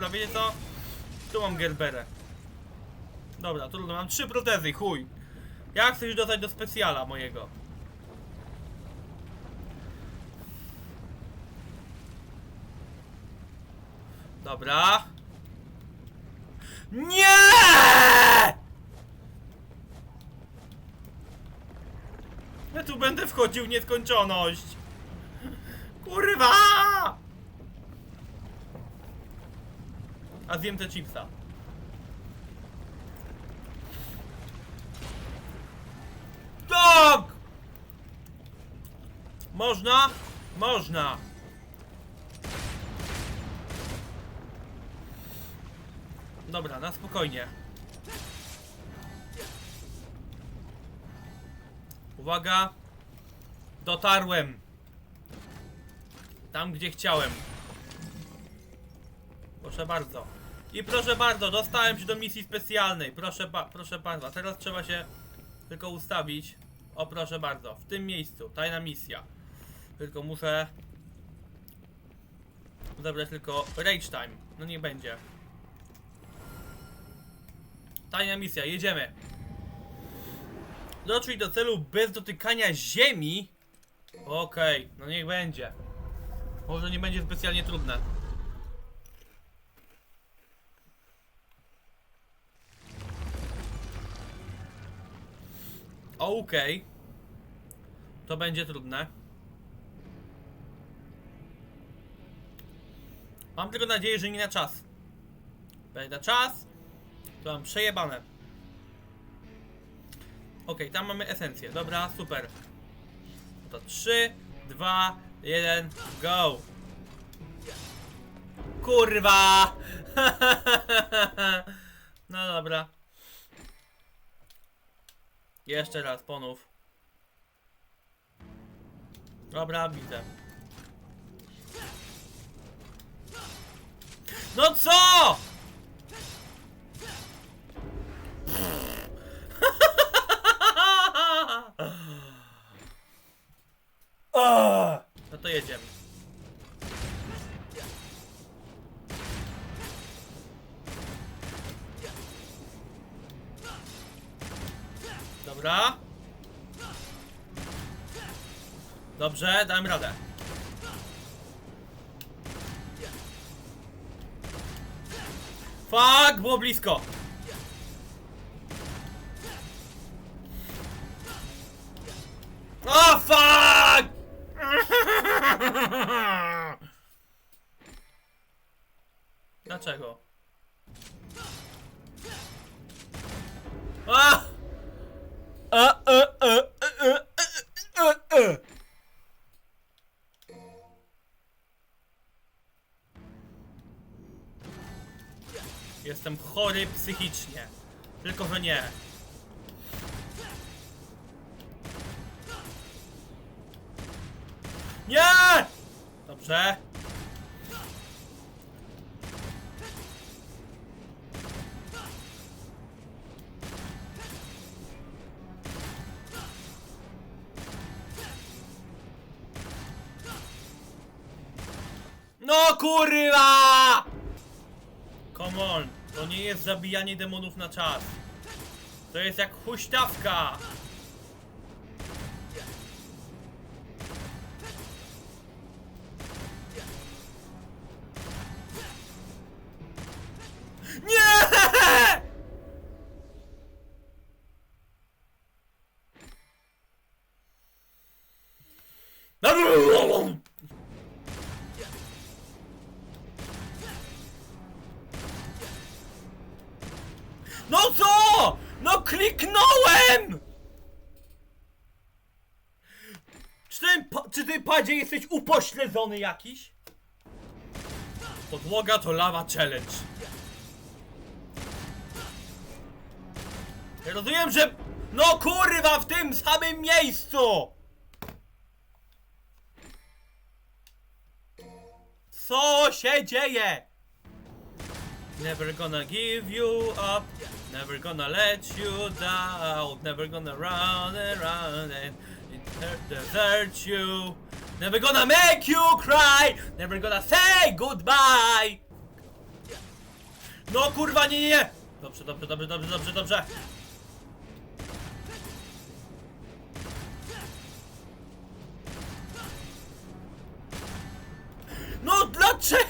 Dobra, wiecie co? Tu mam Gerberę. Dobra, trudno, mam trzy protezy, chuj. Ja chcę już dostać do specjala mojego. Dobra. Nie! Ja tu będę wchodził w nieskończoność. Kurwa! A zjem te chipsa. Tak! Można? Można. Dobra, na spokojnie. Uwaga. Dotarłem. Tam, gdzie chciałem. Proszę bardzo. I proszę bardzo, dostałem się do misji specjalnej. Proszę, ba proszę bardzo. Teraz trzeba się tylko ustawić. O, proszę bardzo. W tym miejscu. Tajna misja. Tylko muszę... Zabrać tylko rage time. No nie będzie. Tajna misja, jedziemy. Dotrzyj do celu bez dotykania ziemi. Okej, no niech będzie. Może nie będzie specjalnie trudne. Okej. To będzie trudne. Mam tylko nadzieję, że nie na czas. Będzie na czas, to mam przejebane. Okej, tam mamy esencję. Dobra, super. To 3, 2, 1, go! Kurwa! no dobra. Jeszcze raz, ponów. Dobra, widzę. No co? No to jedziemy. Dobra. Dobrze, dałem radę. Fuck, było blisko. O, fuck! Dlaczego? Jestem chory psychicznie. Tylko, że nie. Nie! Dobrze. No kurwa! Come on, to nie jest zabijanie demonów na czas. To jest jak huśtawka. Kliknąłem! Czy ty, czy ty padzie jesteś upośledzony jakiś? Podłoga to lawa challenge. Ja rozumiem, że... No kurwa, w tym samym miejscu! Co się dzieje? Never gonna give you up. Never gonna let you down. Never gonna run run and desert you. Never gonna make you cry. Never gonna say goodbye. No kurwa, nie, nie, nie! Dobrze, dobrze, dobrze, dobrze, dobrze, dobrze. No dlaczego?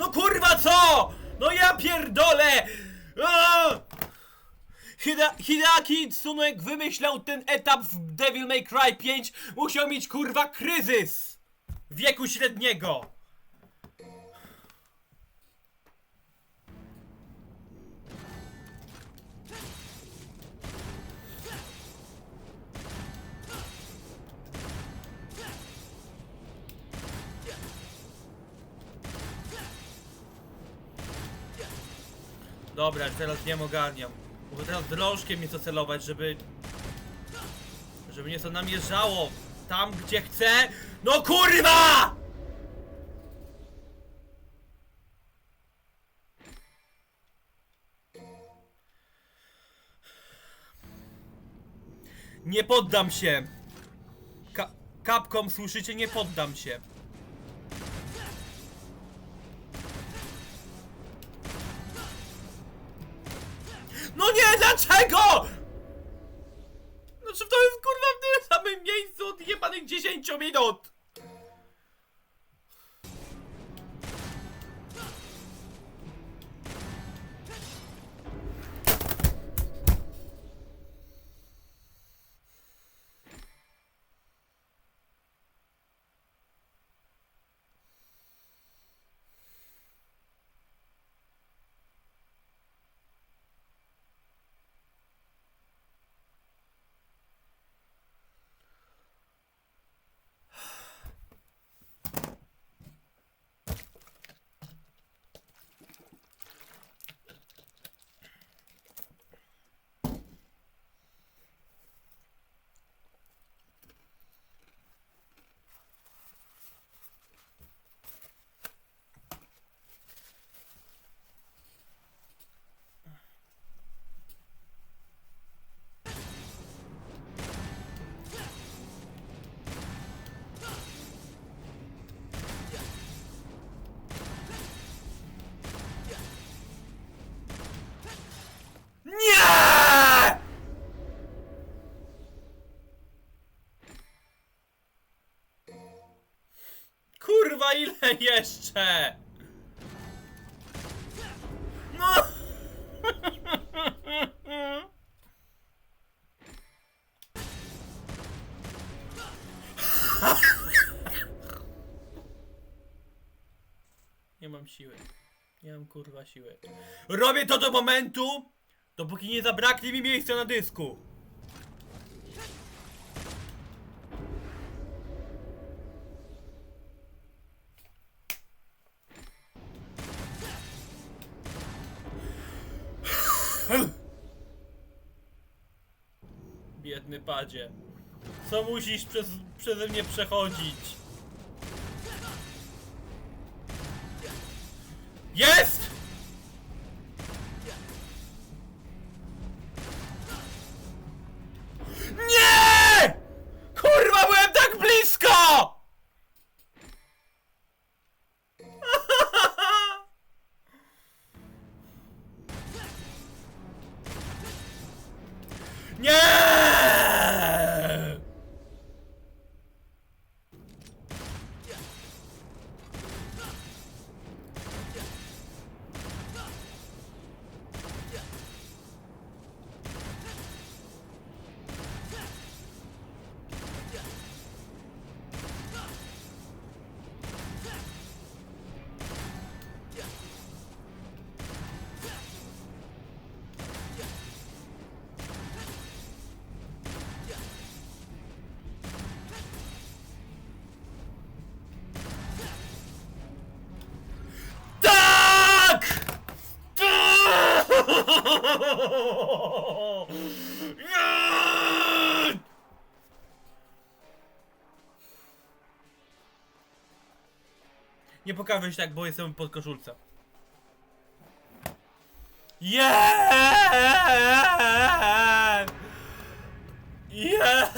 No kurwa co? No ja pierdolę! Hida Hideaki Tsunek wymyślał ten etap w Devil May Cry 5 Musiał mieć kurwa kryzys! Wieku średniego! Dobra, teraz nie ogarniam. Bo teraz drążkiem mnie to celować, żeby... Żeby mnie to namierzało tam, gdzie chcę. No kurwa! Nie poddam się! Ka Capcom, słyszycie? Nie poddam się. No nie, dlaczego? Znaczy to jest kurwa w tym samym miejscu od jebanych 10 minut! Kurwa, ile jeszcze? No! Nie mam siły. Nie mam kurwa siły. Robię to do momentu, dopóki nie zabraknie mi miejsca na dysku. Co musisz przez, przeze mnie przechodzić? Jest! Pokażę się tak, bo jestem pod koszulce. Yeah! Yeah!